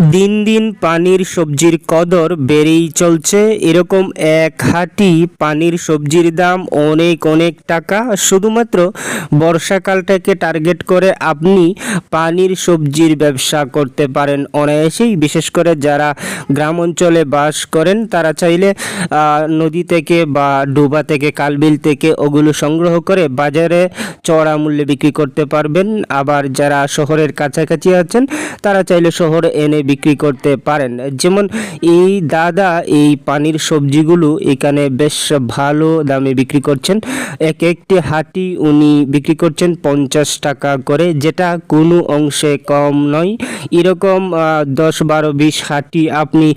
দিন দিন পানির সবজির কদর বেড়েই চলছে। এরকম এক হাঁটি পানির সবজির দাম অনেক অনেক টাকা। শুধুমাত্র বর্ষাকালটাকে টার্গেট করে আপনি পানির সবজির ব্যবসা করতে পারেন অনায়াসেই। বিশেষ করে যারা গ্রাম অঞ্চলে বাস করেন, তারা চাইলে নদী থেকে বা ডোবা থেকে, কালবিল থেকে ওগুলো সংগ্রহ করে বাজারে চড়া মূল্যে বিক্রি করতে পারবেন। আবার যারা শহরের কাছাকাছি আছেন, তারা চাইলে শহরে এনে বিক্রি করতে পারেন। যেমন এই দাদা এই পানির সবজিগুলো এখানে বেশ ভালো দামে বিক্রি করছেন। এক একটি হাটি উনি বিক্রি করছেন পঞ্চাশ টাকা করে, যেটা কোনো অংশে কম নয়। এরকম দশ, বারো, বিশ হাটি আপনি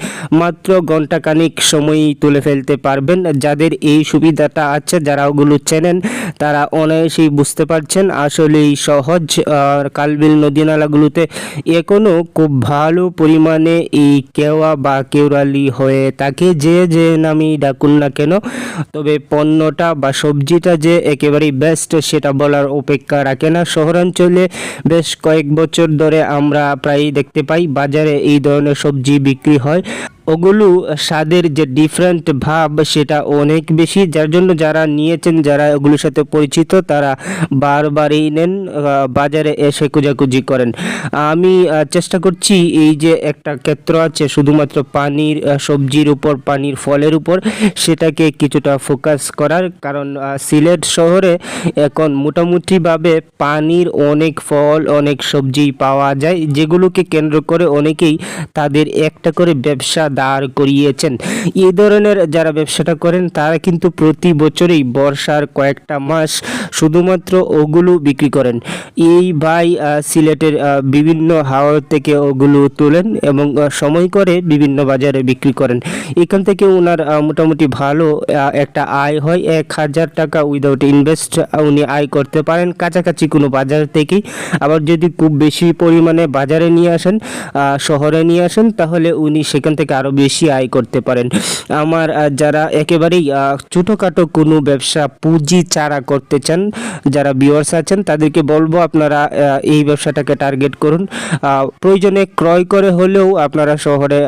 মাত্র ঘন্টাখানিক সময়ই তুলে ফেলতে পারবেন। যাদের এই সুবিধাটা আছে, যারা ওগুলো চেনেন, তারা অনায়াসেই বুঝতে পারছেন। আসলে এই সহজ কালবিল নদী নালাগুলোতে এখনও খুব ভালো পরিমাণে এই কেওয়া বা কেউরালি হয়ে থাকে। যে যে নামই ডাকুন না কেন, তবে পণ্যটা বা সবজিটা যে একেবারেই বেস্ট সেটা বলার অপেক্ষা রাখে না। শহরাঞ্চলে বেশ কয়েক বছর ধরে আমরা প্রায়ই দেখতে পাই। বাজারে এই ধরনের সবজি বিক্রি হয়। ওগুলো স্বাদের যে ডিফারেন্ট ভাব সেটা অনেক বেশি। যার জন্য যারা নিয়েছেন, যারা ওগুলোর সাথে পরিচিত, তারা বারবারই নেন বাজারে এসে খোঁজাখুঁজি করেন। আমি চেষ্টা করছি এই যে একটা ক্ষেত্র আছে, শুধুমাত্র পানির সবজির উপর, পানির ফলের উপর, সেটাকে কিছুটা ফোকাস করার। কারণ সিলেট শহরে এখন মোটামুটিভাবে পানির অনেক ফল, অনেক সবজি পাওয়া যায়, যেগুলোকে কেন্দ্র করে অনেকেই তাদের একটা করে ব্যবসা দাঁড় করিয়েছেন। এই ধরনের যারা ব্যবসাটা করেন, তারা কিন্তু প্রতি বছরেই বর্ষার কয়েকটা মাস শুধুমাত্র ওগুলো বিক্রি করেন। এই ভাই সিলেটের বিভিন্ন হাওর থেকে ওগুলো তোলেন এবং সময় করে বিভিন্ন বাজারে বিক্রি করেন। এখান থেকে ওনার মোটামুটি ভালো একটা আয় হয়। এক হাজার টাকা উইদাউট ইনভেস্ট উনি আয় করতে পারেন। কাছাকাছি কোনো বাজার থেকেই। আবার যদি খুব বেশি পরিমাণে বাজারে নিয়ে আসেন শহরে নিয়ে আসেন, তাহলে উনি সেখান থেকে আরও বেশি আয় করতে পারেন। আমার যারা একেবারেই ছোটোখাটো কোনো ব্যবসা পুঁজি চারা করতে চান, যারা বিওয়ার্স আছেন, তাদেরকে বলব আপনারা এই ব্যবসাটাকে টার্গেট করুন। প্রয়োজনে ক্রয় করে হলেও আপনারা শহরে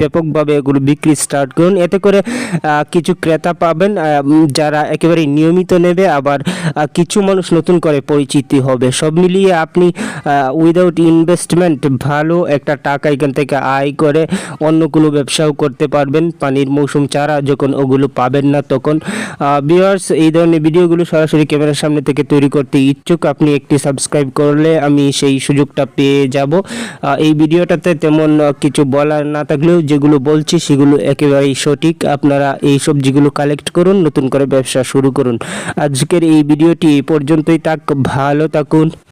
ব্যাপকভাবে এগুলো বিক্রি স্টার্ট করুন। এতে করে কিছু ক্রেতা পাবেন যারা একেবারে নিয়মিত নেবে, আবার কিছু মানুষ নতুন করে পরিচিতি হবে। সব মিলিয়ে আপনি উইদাউট ইনভেস্টমেন্ট ভালো একটা টাকা এখান থেকে আয় করে অন্য কোনো ব্যবসাও করতে পারবেন, পানির মৌসুম চারা যখন ওগুলো পাবেন না তখন। বিয়ার্স এই ধরনের ভিডিওগুলো সরাসরি ক্যামেরার সামনে থেকে তৈরি করতে ইচ্ছুক। আপনি একটি সাবস্ক্রাইব করলে আমি সেই সুযোগটা পেয়ে যাব। এই ভিডিওটাতে তেমন কিছু বলার না থাকলেও যেগুলো বলছি সেগুলো একেবারেই সঠিক। আপনারা এই সবজিগুলো কালেক্ট করুন, নতুন করে ব্যবসা শুরু করুন। আজকের এই ভিডিওটি এই পর্যন্তই থাক, ভালো থাকুন।